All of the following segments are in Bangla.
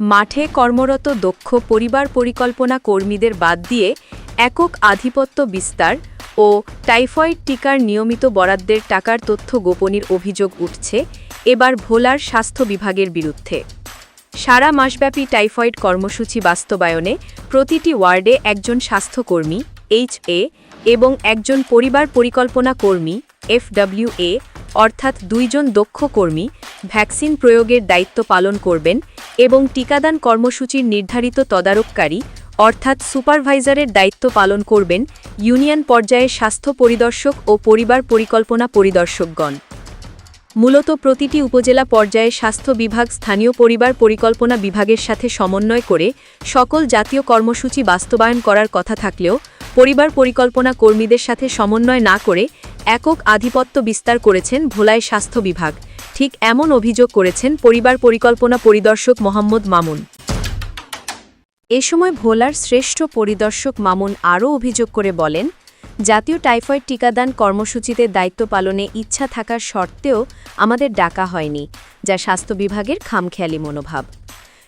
মাঠে কর্মরত দক্ষ পরিবার পরিকল্পনা কর্মীদের বাদ দিয়ে একক আধিপত্য বিস্তার ও টাইফয়েড টিকার নিয়মিত বরাদ্দের টাকার তথ্য গোপনের অভিযোগ উঠছে এবার ভোলার স্বাস্থ্য বিভাগের বিরুদ্ধে। সারা মাসব্যাপী টাইফয়েড কর্মসূচি বাস্তবায়নে প্রতিটি ওয়ার্ডে একজন স্বাস্থ্যকর্মী এইচএ এবং একজন পরিবার পরিকল্পনা কর্মী এফডব্লিউএ অর্থাৎ দুইজন দক্ষ কর্মী ভ্যাকসিন প্রয়োগের দায়িত্ব পালন করবেন এবং টিকাদান কর্মসূচির নির্ধারিত তদারককারী, অর্থাৎ সুপারভাইজারের দায়িত্ব পালন করবেন ইউনিয়ন পর্যায়ে স্বাস্থ্য পরিদর্শক ও পরিবার পরিকল্পনা পরিদর্শকগণ। মূলত প্রতিটি উপজেলা পর্যায়ে স্বাস্থ্য বিভাগ স্থানীয় পরিবার পরিকল্পনা বিভাগের সাথে সমন্বয় করে সকল জাতীয় কর্মসূচি বাস্তবায়ন করার কথা থাকলেও পরিবার পরিকল্পনা কর্মীদের সাথে সমন্বয় না করে একক আধিপত্য বিস্তার করেছেন ভোলায় স্বাস্থ্য বিভাগ। ঠিক এমন অভিযোগ করেছেন পরিবার পরিকল্পনা পরিদর্শক মোহাম্মদ মামুন। এ সময় ভোলার শ্রেষ্ঠ পরিদর্শক মামুন আরও অভিযোগ করে বলেন, জাতীয় টাইফয়েড টিকাদান কর্মসূচিতে দায়িত্ব পালনে ইচ্ছা থাকার সত্ত্বেও আমাদের ডাকা হয়নি, যা স্বাস্থ্য বিভাগের খামখেয়ালি মনোভাব।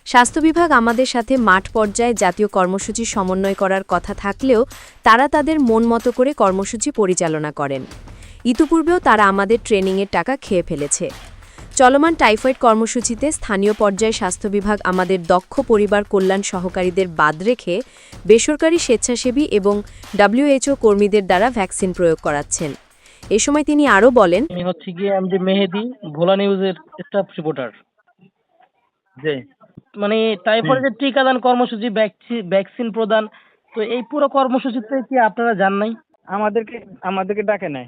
স্বাস্থ্য বিভাগ আমাদের সাথে মাঠ পর্যায়ে জাতীয় কর্মসূচি সমন্বয় করার কথা থাকলেও তারা তাদের মন মতো করে কর্মসূচি পরিচালনা করেন। ইতিপূর্বেও তারা আমাদের ট্রেনিংয়ের টাকা খেয়ে ফেলেছে। চলমান টাইফয়েড কর্মসূচিতে স্থানীয় পর্যায়ে স্বাস্থ্য বিভাগ আমাদের দক্ষ পরিবার কল্যাণ সহকারীদের বাদ রেখে বেসরকারি স্বেচ্ছাসেবী এবং ডাব্লিউএইচও কর্মীদের দ্বারা ভ্যাকসিন প্রয়োগ করাচ্ছেন। এ সময় তিনি আরও বলেন আমি হচ্ছে গিয়ে আমি যে মেহেদি ভোলা নিউজের স্টাফ রিপোর্টার জি। মানে টাইফয়েডের টিকাদান কর্মসূচি ভ্যাকসিন প্রদান তো এই পুরো কর্মসূচিতে কি আপনারা জান নাই? আমাদেরকে আমাদেরকে ডাকে নাই।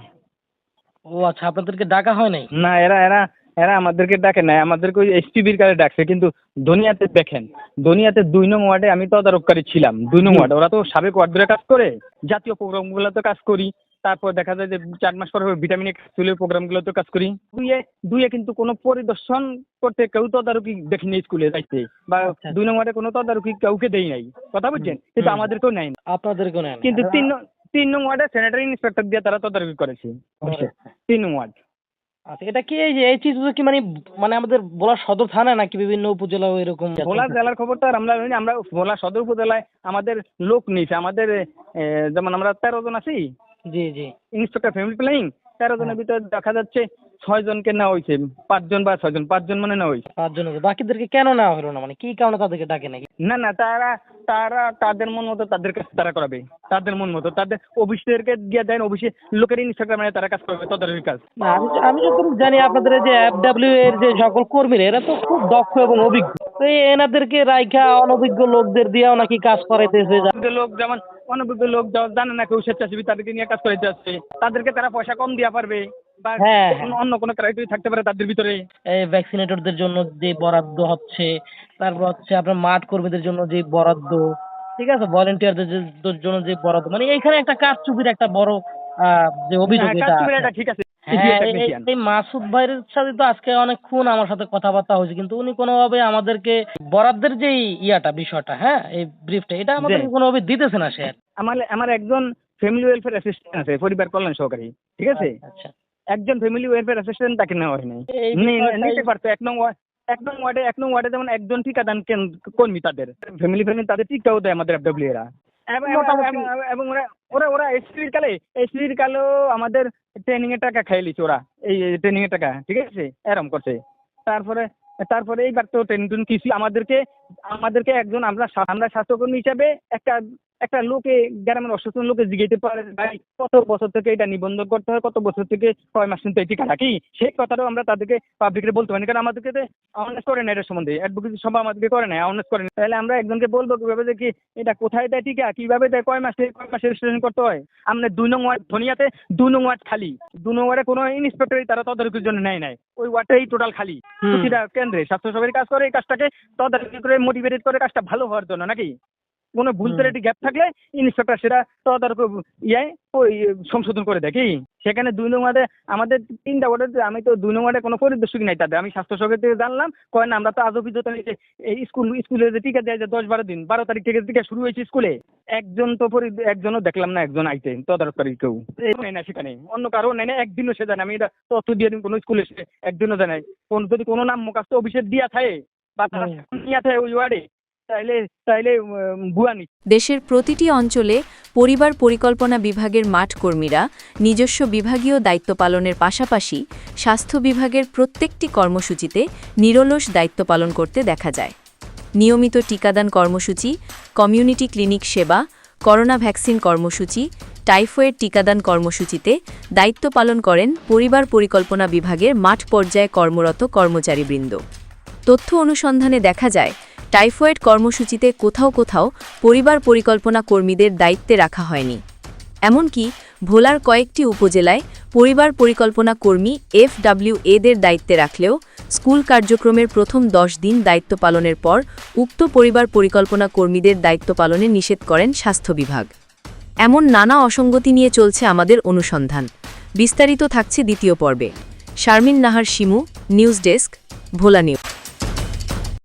ও আচ্ছা আপনাদেরকে ডাকা হয় নাই? না এরা এরা এরা আমাদেরকে ডাকে নাই আমাদেরকে ওই এসপিবির কাছে ডাকছে কিন্তু দুনিয়াতে দেখেন দুনিয়াতে দুই নং ওয়ার্ডে আমি তো তদারককারী ছিলাম দুই নং ওয়ার্ডে। ওরা তো সাবেক ওয়ার্ড ধরে কাজ করে জাতীয় প্রোগ্রামগুলোতে কাজ করি তারপর দেখা যায় যে চার মাস পর ভিটামিন স্কুলের প্রোগ্রামগুলোতে কাজ করি। দুইয়ে দুইয়ে কিন্তু কোনো পরিদর্শন করতে কেউ তদারকি দেখিনি স্কুলে যাইতে বা আচ্ছা। দুই নং ওয়ার্ডে কোনো তদারকি কাউকে দেই নাই। কথা বুঝছেন কিন্তু আমাদেরকেও নেয় না। আপনাদেরকেও নেন কিন্তু তিন নং- তিন নং ওয়ার্ডে স্যানিটারি ইন্সপেক্টর দিয়ে তারা তদারকি করেছে। তিন নং ওয়ার্ড। আচ্ছা এটা কি এই যে এই কি মানে মানে আমাদের ভোলা সদর থানা নাকি বিভিন্ন উপজেলা এরকম? ভোলা জেলার খবর তো আর আমরা জানি আমরা ভোলা সদর উপজেলায় আমাদের লোক নিয়েছে আমাদের যেমন আমরা তেরো জন আছি। জি জি। ইন্সপেক্টর ফ্যামিলি প্ল্যানিং তেরো জনের ভিতরে দেখা যাচ্ছে ছয় জনকে নেওয়া হয়েছে। পাঁচজন বা ছয়জন পাঁচজন মানে নেওয়া হয়েছে। পাঁচজন। বাকিদেরকে কেন নেওয়া হলো না? মানে কি কারণে তাদেরকে ডাকে নাকি? না না তারা তারা তাদের মন মতো তাদের তারা করাবে। তাদের মন মতো তাদের অফিসদেরকে দিয়ে দেন অফিসে লোকের তারা কাজ করবে তদারকি কাজ। না আমি আমি যতটুকু জানি আপনাদের যে এফডব্লিউ এর যে সকল কর্মীরা এরা তো খুব দক্ষ এবং অভিজ্ঞ। তো এনাদেরকে রাইখা অনভিজ্ঞ লোকদের দিয়েও নাকি কাজ করাইতেছে? লোক যেমন অনভিজ্ঞ লোক জানে না কেউ স্বেচ্ছাসেবী তাদেরকে নিয়ে কাজ করে যাচ্ছে তাদেরকে তারা পয়সা কম দেওয়া পারবে। বা হ্যাঁ, অন্য- অন্য কোনো ক্রাইটেরিয়া থাকতে পারে তাদের ভিতরে? এই ভ্যাকসিনেটরদের জন্য যে বরাদ্দ হচ্ছে তারপর হচ্ছে আপনার মাঠ কর্মীদের জন্য যে বরাদ্দ ঠিক আছে? ভলেন্টিয়ারদের জন্য যে বরাদ্দ মানে এইখানে একটা কারচুপির একটা বড় যে অভিযোগ হ্যাঁ, এটা ঠিক আছে। হ্যাঁ এই- মাসুদ ভাইয়ের সাথে তো আজকে অনেকক্ষণ আমার সাথে কথাবার্তা হয়েছে কিন্তু উনি কোনোভাবে আমাদেরকে বরাদ্দের যে ইয়াটা বিষয়টা হ্যাঁ এই ব্রিফটা এটা আমাদেরকে জি। কোনোভাবে দিতেছে না সে আমার আমার একজন ফ্যামিলি ওয়েলফেয়ার অ্যাসিস্ট্যান্ট আছে পরিবার কল্যাণ সহকারী ঠিক আছে? আচ্ছা। একজন ফ্যামিলি ওয়েলফেয়ার অ্যাসিস্ট্যান্ট তাকে নেওয়া হয়নি। নিতে পারতো এক নং এক নং ওয়ার্ডে এক নং ওয়ার্ডে যেমন একজন ঠিকাদান কর্মী তাদের। ফ্যামিলি ফ্যামিলি তাদের টিকাও দেয় আমাদের এফডব্লিউ এরা। এবং- ওরা ওরা ওরা এসপির কালে এসপির কালেও আমাদের ট্রেনিং এর টাকা খাইয়ে লিছে ওরা। এই ট্রেনিং এর টাকা ঠিক আছে? এরম করছে। তারপরে তারপরে এইবার তো ট্রেনিং ট্রেনিং কিছু আমাদেরকে আমাদেরকে একজন আমরা আমরা স্বাস্থ্যকর্মী হিসাবে একটা একটা লোকে গ্রামের অসচেতন লোকে জিজ্ঞাসা পারে ভাই কত বছর থেকে এটা নিবন্ধন করতে হয়? কত বছর থেকে কয় মাস কিন্তু এই টিকা রাখি সেই কথাটাও আমরা তাদেরকে পাবলিকরে বলতে পারি কারণ আমাদেরকে অ্যাওয়ারনেস করে না এটার সম্বন্ধে। অ্যাডভোকেসি সভা আমাদেরকে করে না অ্যাওয়ারনেস করে না। তাহলে আমরা একজনকে বলব কীভাবে যে কি এটা কোথায় দেয় টিকা কীভাবে দেয়? কয় মাসে কয় মাসে রেজিস্ট্রেশন করতে হয়? আমরা দুই নং ওয়ার্ড ধনিয়াতে দুই নং ওয়ার্ড খালি। দুই নং ওয়ার্ডে কোনো ইন্সপেক্টরই তারা তদারকির জন্য নেয় নাই। ওই ওয়ার্ডটাই টোটাল খালি। প্রতিটা কেন্দ্রে স্বাস্থ্য সভার কাজ করে এই কাজটাকে তদারকি করে মোটিভেটেড করে কাজটা ভালো হওয়ার জন্য নাকি? কোনো ভুল। ত্রুটি গ্যাপ থাকলে ইন্সপেক্টর সেটা তদারক ইয়ে ওই সংশোধন করে কি? সেখানে দুই নং ওয়ার্ডে আমাদের তিনটা ওয়ার্ডে আমি তো দুই নং ওয়ার্ডে কোনো পরিদর্শক নাই তাদের আমি স্বাস্থ্য সভাপতি থেকে জানলাম কয় না আমরা তো আজ নিয়েছি এই স্কুল স্কুলে যে টিকা দেয় যে দশ বারো দিন বারো তারিখ থেকে টিকা শুরু হয়েছে স্কুলে একজন তো পরি- একজনও দেখলাম না একজন আইতে তদারককারী কেউ। নেই না সেখানে অন্য কারও নেই না একদিনও সে জানে আমি এটা তথ্য দিয়ে দিন কোনো স্কুলে সে একদিনও জানাই কোন যদি কোনো নাম মুখাস্ত অফিসে দিয়া থাকে বা তারা নিয়ে আছে ওই ওয়ার্ডে দেশের প্রতিটি অঞ্চলে পরিবার পরিকল্পনা বিভাগের মাঠ কর্মীরা নিজস্ব বিভাগীয় দায়িত্ব পালনের পাশাপাশি স্বাস্থ্য বিভাগের প্রত্যেকটি কর্মসূচিতে নিরলস দায়িত্ব পালন করতে দেখা যায়। নিয়মিত টিকাদান কর্মসূচি, কমিউনিটি ক্লিনিক সেবা, করোনা ভ্যাকসিন কর্মসূচি, টাইফয়েড টিকাদান কর্মসূচিতে দায়িত্ব পালন করেন পরিবার পরিকল্পনা বিভাগের মাঠ পর্যায়ে কর্মরত কর্মচারীবৃন্দ। তথ্য অনুসন্ধানে দেখা যায় টাইফয়েড কর্মসূচিতে কোথাও কোথাও পরিবার পরিকল্পনা কর্মীদের দায়িত্বে রাখা হয়নি। এমনকি ভোলার কয়েকটি উপজেলায় পরিবার পরিকল্পনা কর্মী এফডাব্লিউ এদের দায়িত্বে রাখলেও স্কুল কার্যক্রমের প্রথম দশ দিন দায়িত্ব পালনের পর উক্ত পরিবার পরিকল্পনা কর্মীদের দায়িত্ব পালনে নিষেধ করেন স্বাস্থ্য বিভাগ। এমন নানা অসঙ্গতি নিয়ে চলছে আমাদের অনুসন্ধান। বিস্তারিত থাকছে দ্বিতীয় পর্বে। Sharmin Nahar Shimu, news desk, Bhola news.